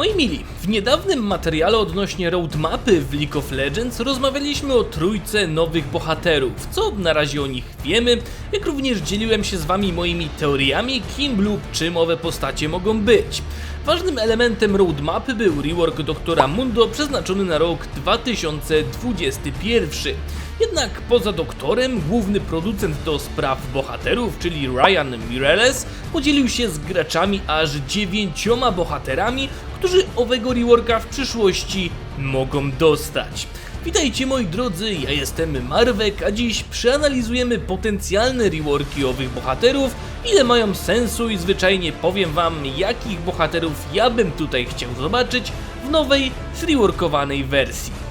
Moi mili, w niedawnym materiale odnośnie roadmapy w League of Legends rozmawialiśmy o trójce nowych bohaterów, co na razie o nich wiemy, jak również dzieliłem się z wami moimi teoriami, kim lub czym owe postacie mogą być. Ważnym elementem roadmapy był rework Doktora Mundo przeznaczony na rok 2021. Jednak poza doktorem, główny producent do spraw bohaterów, czyli Ryan Mireles, podzielił się z graczami aż dziewięcioma bohaterami, którzy owego reworka w przyszłości mogą dostać. Witajcie moi drodzy, ja jestem Marwek, a dziś przeanalizujemy potencjalne reworki owych bohaterów, ile mają sensu i zwyczajnie powiem wam, jakich bohaterów ja bym tutaj chciał zobaczyć w nowej, zreworkowanej wersji.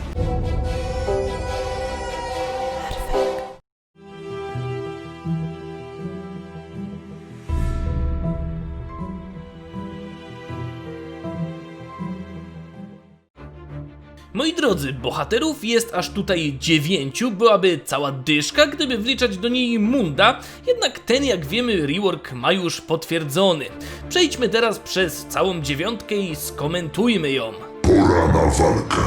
Drodzy, bohaterów jest aż tutaj dziewięciu, byłaby cała dyszka, gdyby wliczać do niej Munda, jednak ten jak wiemy rework ma już potwierdzony. Przejdźmy teraz przez całą dziewiątkę i skomentujmy ją. Pora na walkę.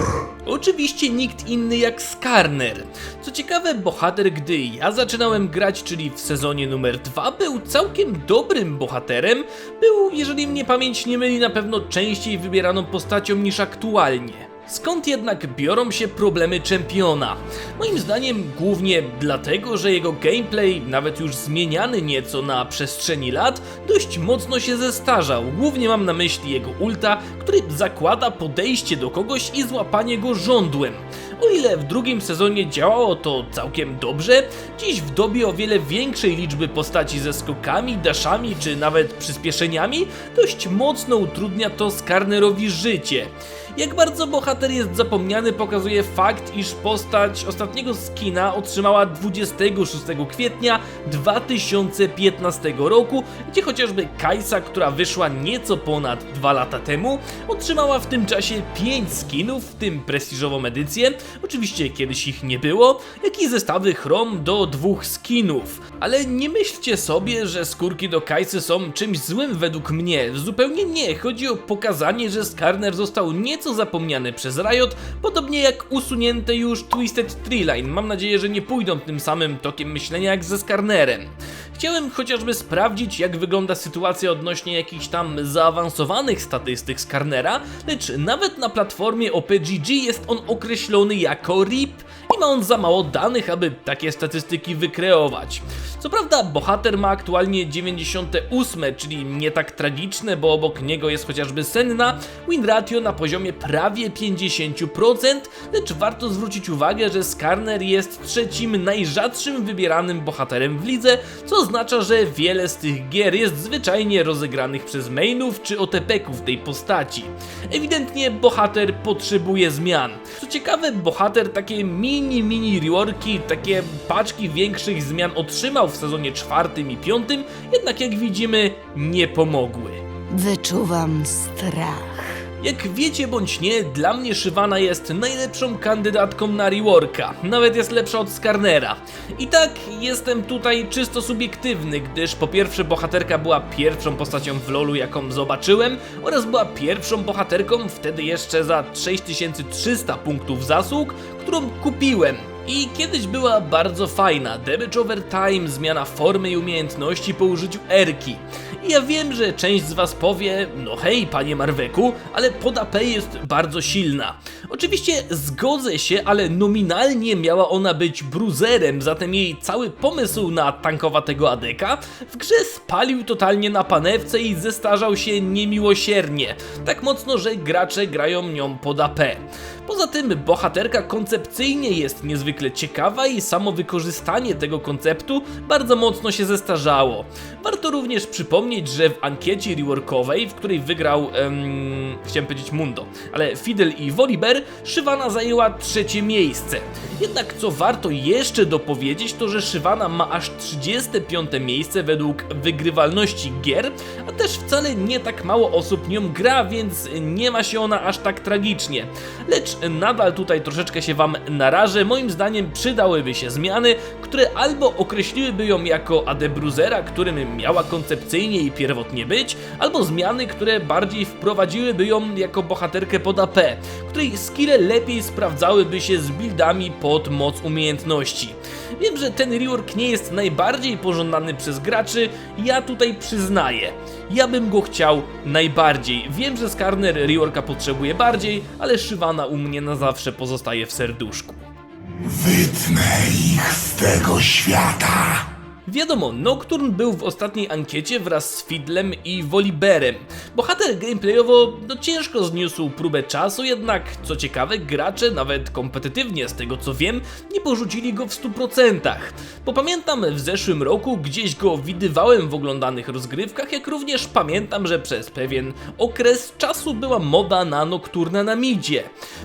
Oczywiście nikt inny jak Skarner. Co ciekawe, bohater, gdy ja zaczynałem grać, czyli w sezonie numer 2, był całkiem dobrym bohaterem. Był, jeżeli mnie pamięć nie myli, na pewno częściej wybieraną postacią niż aktualnie. Skąd jednak biorą się problemy czempiona? Moim zdaniem głównie dlatego, że jego gameplay, nawet już zmieniany nieco na przestrzeni lat, dość mocno się zestarzał. Głównie mam na myśli jego ulta, który zakłada podejście do kogoś i złapanie go żądłem. O ile w drugim sezonie działało to całkiem dobrze, dziś w dobie o wiele większej liczby postaci ze skokami, daszami czy nawet przyspieszeniami, dość mocno utrudnia to Skarnerowi życie. Jak bardzo bohater jest zapomniany pokazuje fakt, iż postać ostatniego skina otrzymała 26 kwietnia 2015 roku, gdzie chociażby Kajsa, która wyszła nieco ponad 2 lata temu, otrzymała w tym czasie 5 skinów, w tym prestiżową edycję, oczywiście kiedyś ich nie było, jak i zestawy chrom do dwóch skinów. Ale nie myślcie sobie, że skórki do Kajsy są czymś złym według mnie, zupełnie nie, chodzi o pokazanie, że Skarner został nieco zapomniany przez Riot, podobnie jak usunięte już Twisted Tree Line. Mam nadzieję, że nie pójdą tym samym tokiem myślenia jak ze Skarnerem. Chciałem chociażby sprawdzić, jak wygląda sytuacja odnośnie jakichś tam zaawansowanych statystyk Skarnera, lecz nawet na platformie OPGG jest on określony jako RIP i ma on za mało danych, aby takie statystyki wykreować. Co prawda, bohater ma aktualnie 98, czyli nie tak tragiczne, bo obok niego jest chociażby Senna, win ratio na poziomie prawie 50%, lecz warto zwrócić uwagę, że Skarner jest trzecim najrzadszym wybieranym bohaterem w lidze, co oznacza, że wiele z tych gier jest zwyczajnie rozegranych przez mainów czy OTP-ków tej postaci. Ewidentnie bohater potrzebuje zmian. Co ciekawe, bohater takie mini, mini reworki, takie paczki większych zmian otrzymał w sezonie czwartym i piątym, jednak jak widzimy nie pomogły. Wyczuwam strach. Jak wiecie bądź nie, dla mnie Shyvana jest najlepszą kandydatką na reworka, nawet jest lepsza od Skarnera. I tak jestem tutaj czysto subiektywny, gdyż po pierwsze bohaterka była pierwszą postacią w LoLu jaką zobaczyłem oraz była pierwszą bohaterką wtedy jeszcze za 6300 punktów zasług, którą kupiłem. I kiedyś była bardzo fajna, damage over time, zmiana formy i umiejętności po użyciu Erki. I ja wiem, że część z was powie, no hej panie Marweku, ale pod AP jest bardzo silna. Oczywiście zgodzę się, ale nominalnie miała ona być bruzerem, zatem jej cały pomysł na tankowatego adeka w grze spalił totalnie na panewce i zestarzał się niemiłosiernie. Tak mocno, że gracze grają nią pod AP. Poza tym bohaterka koncepcyjnie jest niezwykle ciekawa i samo wykorzystanie tego konceptu bardzo mocno się zestarzało. Warto również przypomnieć, że w ankiecie reworkowej, w której wygrał, em, chciałem powiedzieć Mundo, ale Fidel i Volibear, Shyvana zajęła trzecie miejsce. Jednak co warto jeszcze dopowiedzieć, to że Shyvana ma aż 35 miejsce według wygrywalności gier, a też wcale nie tak mało osób nią gra, więc nie ma się ona aż tak tragicznie. Lecz nadal tutaj troszeczkę się wam narażę, moim zdaniem przydałyby się zmiany, które albo określiłyby ją jako AD Bruzera, którym miała koncepcyjnie i pierwotnie być, albo zmiany, które bardziej wprowadziłyby ją jako bohaterkę pod AP, której skille lepiej sprawdzałyby się z buildami pod moc umiejętności. Wiem, że ten rework nie jest najbardziej pożądany przez graczy, ja tutaj przyznaję. Ja bym go chciał najbardziej. Wiem, że Skarner reworka potrzebuje bardziej, ale Shyvana u mnie na zawsze pozostaje w serduszku. Wytnę ich z tego świata. Wiadomo, Nocturne był w ostatniej ankiecie wraz z Fiddlem i Voliberem. Bohater gameplayowo no ciężko zniósł próbę czasu, jednak co ciekawe, gracze nawet kompetytywnie z tego co wiem, nie porzucili go w 100%. Bo pamiętam w zeszłym roku gdzieś go widywałem w oglądanych rozgrywkach, jak również pamiętam, że przez pewien okres czasu była moda na Nocturna na midzie.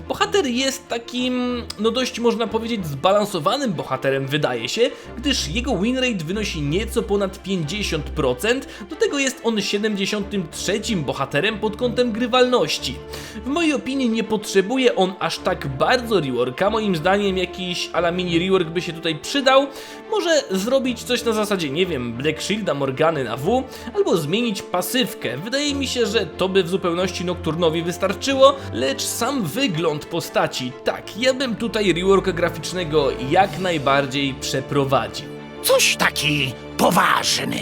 Bohater jest takim, no dość można powiedzieć zbalansowanym bohaterem wydaje się, gdyż jego winrate wynosi nieco ponad 50%, do tego jest on 73 bohaterem pod kątem grywalności. W mojej opinii nie potrzebuje on aż tak bardzo reworka, moim zdaniem jakiś ala mini rework by się tutaj przydał, może zrobić coś na zasadzie, nie wiem, Black Shielda Morgany na W, albo zmienić pasywkę. Wydaje mi się, że to by w zupełności Nocturnowi wystarczyło, lecz sam wygląd postaci, tak, ja bym tutaj reworka graficznego jak najbardziej przeprowadził. Coś taki poważny.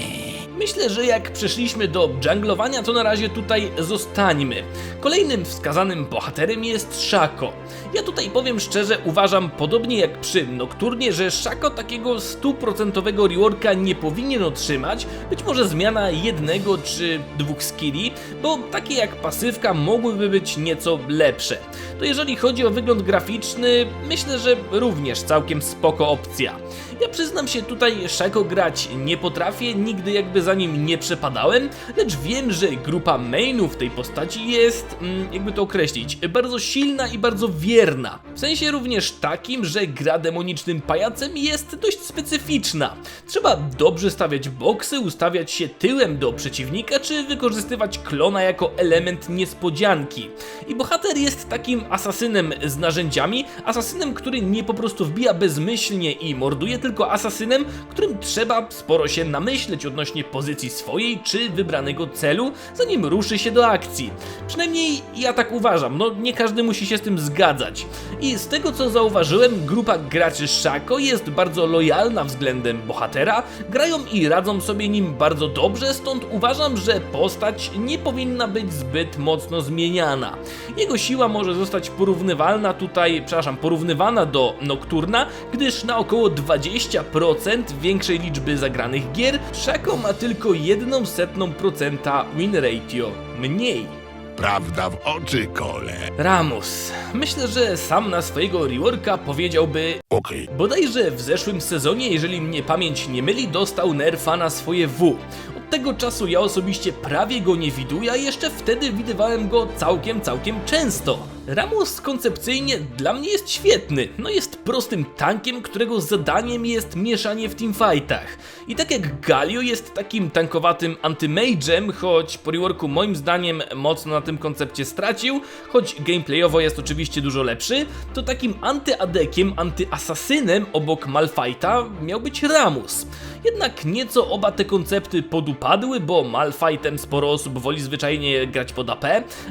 Myślę, że jak przeszliśmy do junglowania, to na razie tutaj zostańmy. Kolejnym wskazanym bohaterem jest Shako. Ja tutaj powiem szczerze, uważam podobnie jak przy Nocturnie, że Shako takiego stuprocentowego reworka nie powinien otrzymać, być może zmiana jednego czy dwóch skilli, bo takie jak pasywka mogłyby być nieco lepsze. To jeżeli chodzi o wygląd graficzny, myślę, że również całkiem spoko opcja. Ja przyznam się tutaj Shako grać nie potrafię, nigdy jakby za nim nie przepadałem, lecz wiem, że grupa mainów tej postaci jest, mm, jakby to określić, bardzo silna i bardzo wierna. W sensie również takim, że gra demonicznym pajacem jest dość specyficzna. Trzeba dobrze stawiać boksy, ustawiać się tyłem do przeciwnika, czy wykorzystywać klona jako element niespodzianki. I bohater jest takim asasynem z narzędziami, asasynem, który nie po prostu wbija bezmyślnie i morduje, tylko asasynem, którym trzeba sporo się namyśleć odnośnie pozycji swojej czy wybranego celu, zanim ruszy się do akcji. Przynajmniej ja tak uważam, no nie każdy musi się z tym zgadzać. I z tego co zauważyłem, grupa graczy Shako jest bardzo lojalna względem bohatera, grają i radzą sobie nim bardzo dobrze, stąd uważam, że postać nie powinna być zbyt mocno zmieniana. Jego siła może zostać porównywalna tutaj, przepraszam, porównywana do Nocturna, gdyż na około 20% większej liczby zagranych gier Shako ma tylko 1% win ratio mniej. Prawda w oczy, kole. Ramus. Myślę, że sam na swojego reworka powiedziałby Okej. Bodajże w zeszłym sezonie, jeżeli mnie pamięć nie myli, dostał nerfa na swoje W. Od tego czasu ja osobiście prawie go nie widuję, a jeszcze wtedy widywałem go całkiem, całkiem często. Ramus koncepcyjnie dla mnie jest świetny. No jest prostym tankiem, którego zadaniem jest mieszanie w teamfightach. I tak jak Galio jest takim tankowatym antymage'em, choć po reworku moim zdaniem mocno na tym koncepcie stracił, choć gameplayowo jest oczywiście dużo lepszy, to takim antyadekiem, antyasasynem obok Malfighta miał być Ramus. Jednak nieco oba te koncepty podupadły, bo Malfightem sporo osób woli zwyczajnie grać pod AP,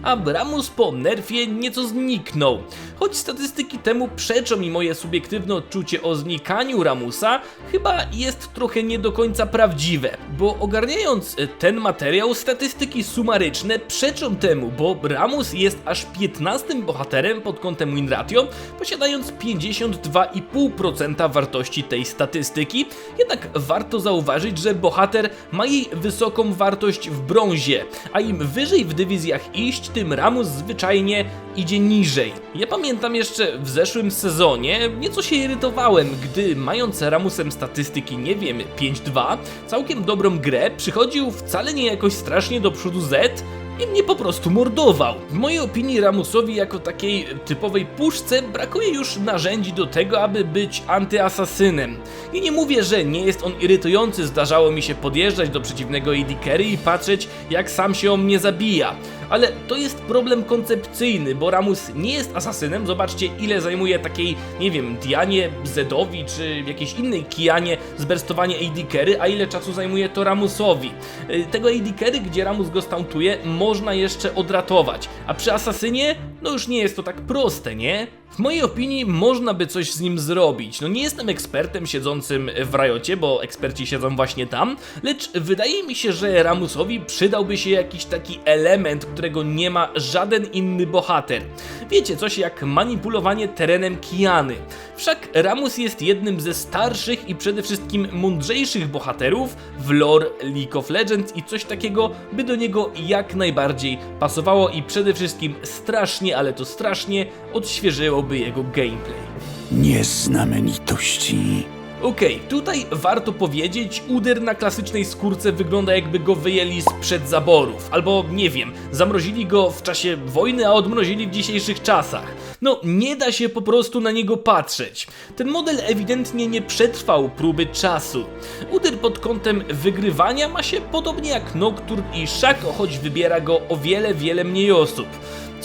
a Ramus po nerfie nieco zniknął. Choć statystyki temu przeczą mi moje subiektywne odczucie o znikaniu Ramusa, chyba jest trochę nie do końca prawdziwe, bo ogarniając e, ten materiał, statystyki sumaryczne przeczą temu, bo Ramus jest aż 15 bohaterem pod kątem win ratio, posiadając 52,5% wartości tej statystyki, jednak warto zauważyć, że bohater ma jej wysoką wartość w brązie, a im wyżej w dywizjach iść, tym Ramus zwyczajnie idzie niżej. Ja pamiętam jeszcze w zeszłym sezonie nieco się irytowałem, gdy mając Ramusem statystyki, nie wiem, 5-2, całkiem dobrą grę, przychodził wcale nie jakoś strasznie do przodu Z, i mnie po prostu mordował. W mojej opinii Ramusowi jako takiej typowej puszce brakuje już narzędzi do tego, aby być antyasasynem. I nie mówię, że nie jest on irytujący, zdarzało mi się podjeżdżać do przeciwnego AD Carry i patrzeć jak sam się o mnie zabija. Ale to jest problem koncepcyjny, bo Ramus nie jest asasynem. Zobaczcie, ile zajmuje takiej, nie wiem, Dianie, Zedowi czy jakiejś innej Kianie zberstowanie AD Carry, a ile czasu zajmuje to Ramusowi. Y, Tego AD Carry, gdzie Ramus go stauntuje, można jeszcze odratować, a przy asasynie, no już nie jest to tak proste, nie? W mojej opinii można by coś z nim zrobić. No nie jestem ekspertem siedzącym w Riocie, bo eksperci siedzą właśnie tam, lecz wydaje mi się, że Ramusowi przydałby się jakiś taki element, którego nie ma żaden inny bohater. Wiecie, coś jak manipulowanie terenem Kiany. Wszak Ramus jest jednym ze starszych i przede wszystkim mądrzejszych bohaterów w lore League of Legends i coś takiego by do niego jak najbardziej pasowało i przede wszystkim strasznie, ale to strasznie odświeżyłoby jego gameplay. Nieznamenitości. Okej, tutaj warto powiedzieć, uder na klasycznej skórce wygląda jakby go wyjęli sprzed zaborów, albo nie wiem, zamrozili go w czasie wojny, a odmrozili w dzisiejszych czasach. No, nie da się po prostu na niego patrzeć. Ten model ewidentnie nie przetrwał próby czasu. Uder pod kątem wygrywania ma się podobnie jak Nocturne i Shaco, choć wybiera go o wiele, wiele mniej osób.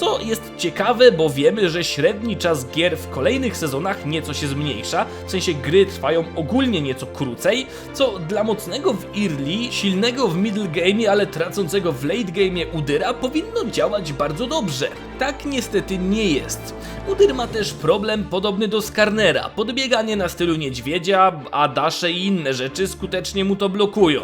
Co jest ciekawe, bo wiemy, że średni czas gier w kolejnych sezonach nieco się zmniejsza, w sensie gry trwają ogólnie nieco krócej, co dla mocnego w early, silnego w middle game, ale tracącego w late game Udyra powinno działać bardzo dobrze. Tak niestety nie jest. Udyr ma też problem podobny do Skarnera, podbieganie na stylu niedźwiedzia, a dasze i inne rzeczy skutecznie mu to blokują.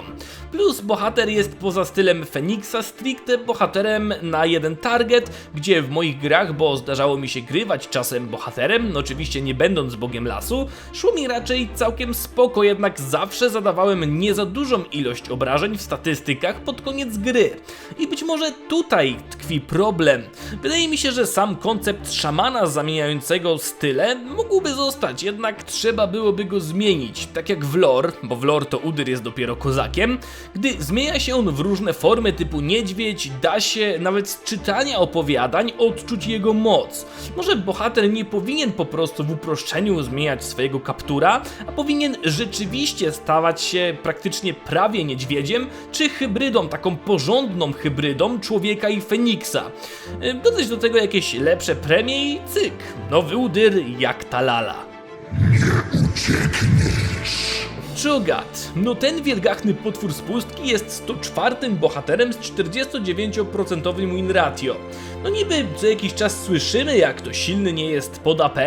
Plus bohater jest poza stylem Feniksa stricte bohaterem na jeden target, gdzie w moich grach, bo zdarzało mi się grywać czasem bohaterem, no oczywiście nie będąc bogiem lasu, szło mi raczej całkiem spoko, jednak zawsze zadawałem nie za dużą ilość obrażeń w statystykach pod koniec gry. I być może tutaj tkwi problem. Wydaje mi się, że sam koncept szamana zamieniającego style mógłby zostać, jednak trzeba byłoby go zmienić, tak jak w lore, bo w lore to Udyr jest dopiero kozakiem, gdy zmienia się on w różne formy typu niedźwiedź, da się nawet z czytania opowiadań odczuć jego moc. Może bohater nie powinien po prostu w uproszczeniu zmieniać swojego kaptura, a powinien rzeczywiście stawać się praktycznie prawie niedźwiedziem, czy hybrydą, taką porządną hybrydą człowieka i Feniksa. Y, Dodać do tego jakieś lepsze premie i cyk, nowy udyr jak ta lala. Cho'Gath. No ten wielgachny potwór z pustki jest 104 bohaterem z 49% win ratio. No niby co jakiś czas słyszymy jak to silny nie jest pod AP,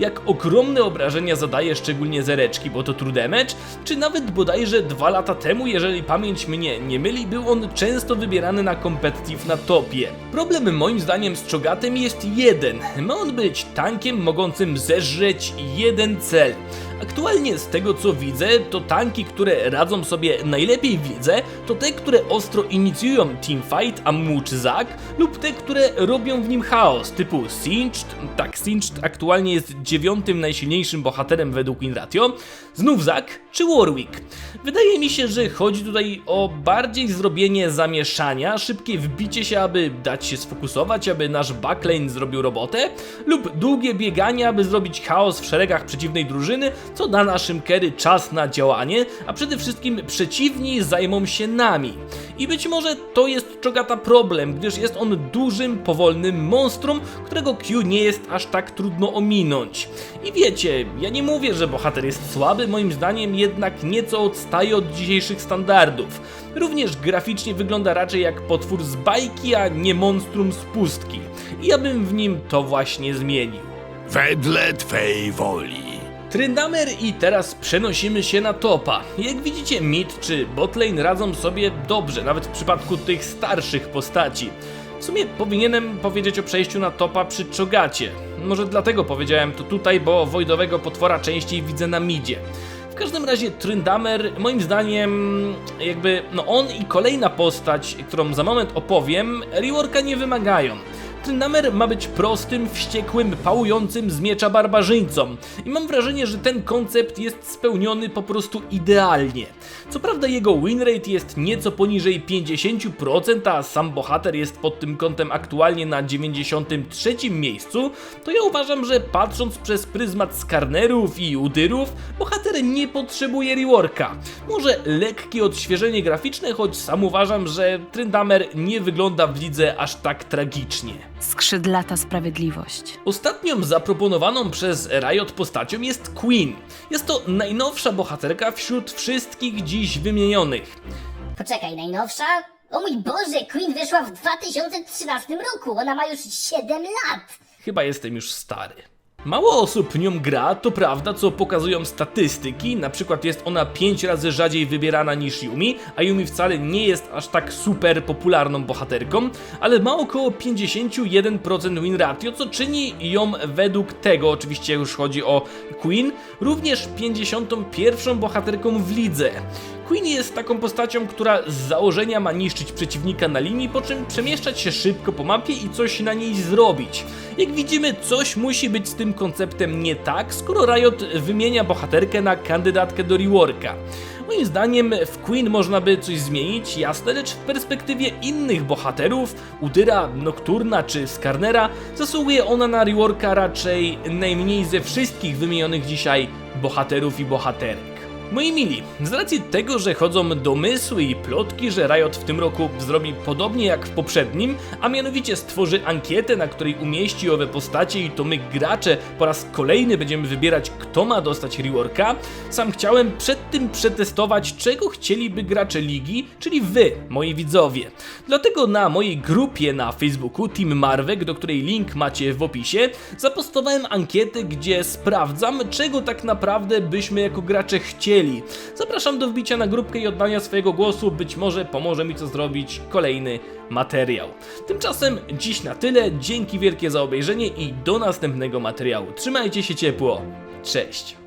jak ogromne obrażenia zadaje szczególnie zereczki, bo to true damage, czy nawet bodajże dwa lata temu, jeżeli pamięć mnie nie myli, był on często wybierany na competitive na topie. Problem moim zdaniem z Cho'Gathem jest jeden. Ma on być tankiem mogącym zeżreć jeden cel. Aktualnie z tego co widzę, to tanki, które radzą sobie najlepiej widzę, to te, które ostro inicjują teamfight, a mucz Zak, lub te, które robią w nim chaos, typu Singed, tak Singed aktualnie jest dziewiątym najsilniejszym bohaterem według Inratio, znów Zak czy Warwick. Wydaje mi się, że chodzi tutaj o bardziej zrobienie zamieszania, szybkie wbicie się, aby dać się sfokusować, aby nasz backlane zrobił robotę, lub długie bieganie, aby zrobić chaos w szeregach przeciwnej drużyny, co da naszym carry czas na działanie, a przede wszystkim przeciwni zajmą się nami. I być może to jest Chogata problem, gdyż jest on dużym, powolnym monstrum, którego Q nie jest aż tak trudno ominąć. I wiecie, ja nie mówię, że bohater jest słaby, moim zdaniem jednak nieco odstaje od dzisiejszych standardów. Również graficznie wygląda raczej jak potwór z bajki, a nie monstrum z pustki. I ja bym w nim to właśnie zmienił. Wedle twej woli. Tryndamer i teraz przenosimy się na topa. Jak widzicie mid czy botlane radzą sobie dobrze, nawet w przypadku tych starszych postaci. W sumie powinienem powiedzieć o przejściu na topa przy Chogacie. Może dlatego powiedziałem to tutaj, bo wojdowego potwora częściej widzę na midzie. W każdym razie Tryndamer, moim zdaniem, jakby, no on i kolejna postać, którą za moment opowiem, reworka nie wymagają. Tryndamer ma być prostym, wściekłym, pałującym z miecza barbarzyńcą i mam wrażenie, że ten koncept jest spełniony po prostu idealnie. Co prawda jego winrate jest nieco poniżej 50%, a sam bohater jest pod tym kątem aktualnie na 93 miejscu, to ja uważam, że patrząc przez pryzmat skarnerów i udyrów, bohater nie potrzebuje reworka. Może lekkie odświeżenie graficzne, choć sam uważam, że Tryndamer nie wygląda w lidze aż tak tragicznie. Skrzydlata sprawiedliwość. Ostatnią zaproponowaną przez Riot postacią jest Queen. Jest to najnowsza bohaterka wśród wszystkich dziś wymienionych. Poczekaj, najnowsza? O mój Boże, Queen wyszła w 2013 roku, ona ma już 7 lat! Chyba jestem już stary. Mało osób nią gra, to prawda, co pokazują statystyki. Na przykład jest ona 5 razy rzadziej wybierana niż Yumi, a Yumi wcale nie jest aż tak super popularną bohaterką, ale ma około 51% win ratio, co czyni ją według tego, oczywiście już chodzi o Queen, również 51 bohaterką w lidze. Queen jest taką postacią, która z założenia ma niszczyć przeciwnika na linii, po czym przemieszczać się szybko po mapie i coś na niej zrobić. Jak widzimy, coś musi być z tym konceptem nie tak, skoro Riot wymienia bohaterkę na kandydatkę do reworka. Moim zdaniem w Queen można by coś zmienić, jasne, lecz w perspektywie innych bohaterów, Udyra, Nocturna czy Skarnera, zasługuje ona na reworka raczej najmniej ze wszystkich wymienionych dzisiaj bohaterów i bohaterek. Moi mili, z racji tego, że chodzą domysły i plotki, że Riot w tym roku zrobi podobnie jak w poprzednim, a mianowicie stworzy ankietę, na której umieści owe postacie i to my gracze po raz kolejny będziemy wybierać kto ma dostać reworka, sam chciałem przed tym przetestować czego chcieliby gracze ligi, czyli wy, moi widzowie. Dlatego na mojej grupie na Facebooku Team Marwek, do której link macie w opisie, zapostowałem ankietę, gdzie sprawdzam czego tak naprawdę byśmy jako gracze chcieli. Zapraszam do wbicia na grupkę i oddania swojego głosu, być może pomoże mi to zrobić kolejny materiał. Tymczasem dziś na tyle, dzięki wielkie za obejrzenie i do następnego materiału. Trzymajcie się ciepło, cześć!